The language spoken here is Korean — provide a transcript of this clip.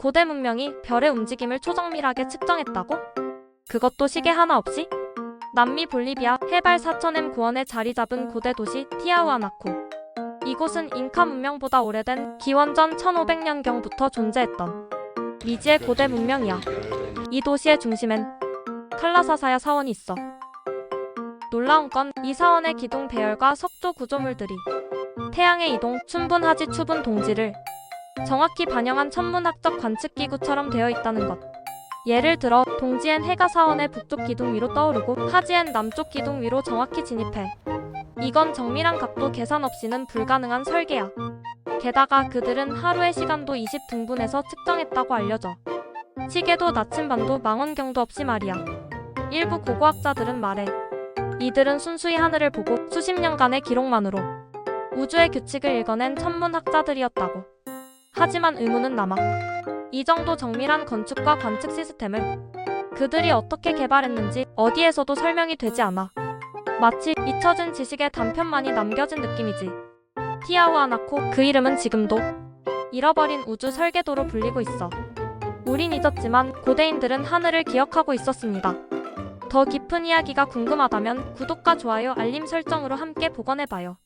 고대 문명이 별의 움직임을 초정밀하게 측정했다고? 그것도 시계 하나 없이? 남미 볼리비아 해발 4,000m 고원에 자리 잡은 고대 도시 티아우아나코. 이곳은 잉카 문명보다 오래된 기원전 1500년경부터 존재했던 미지의 고대 문명이야. 이 도시의 중심엔 칼라사사야 사원이 있어. 놀라운 건 이 사원의 기둥 배열과 석조 구조물들이 태양의 이동, 춘분 하지 추분 동지를 정확히 반영한 천문학적 관측기구처럼 되어 있다는 것. 예를 들어 동지엔 해가 사원의 북쪽 기둥 위로 떠오르고 하지엔 남쪽 기둥 위로 정확히 진입해. 이건 정밀한 각도 계산 없이는 불가능한 설계야. 게다가 그들은 하루의 시간도 20등분해서 측정했다고 알려져. 시계도 나침반도 망원경도 없이 말이야. 일부 고고학자들은 말해. 이들은 순수히 하늘을 보고 수십 년간의 기록만으로 우주의 규칙을 읽어낸 천문학자들이었다고. 하지만 의문은 남아. 이 정도 정밀한 건축과 관측 시스템을 그들이 어떻게 개발했는지 어디에서도 설명이 되지 않아. 마치 잊혀진 지식의 단편만이 남겨진 느낌이지. 티아우아나코 그 이름은 지금도 잃어버린 우주 설계도로 불리고 있어. 우린 잊었지만 고대인들은 하늘을 기억하고 있었습니다. 더 깊은 이야기가 궁금하다면 구독과 좋아요, 알림 설정으로 함께 복원해봐요.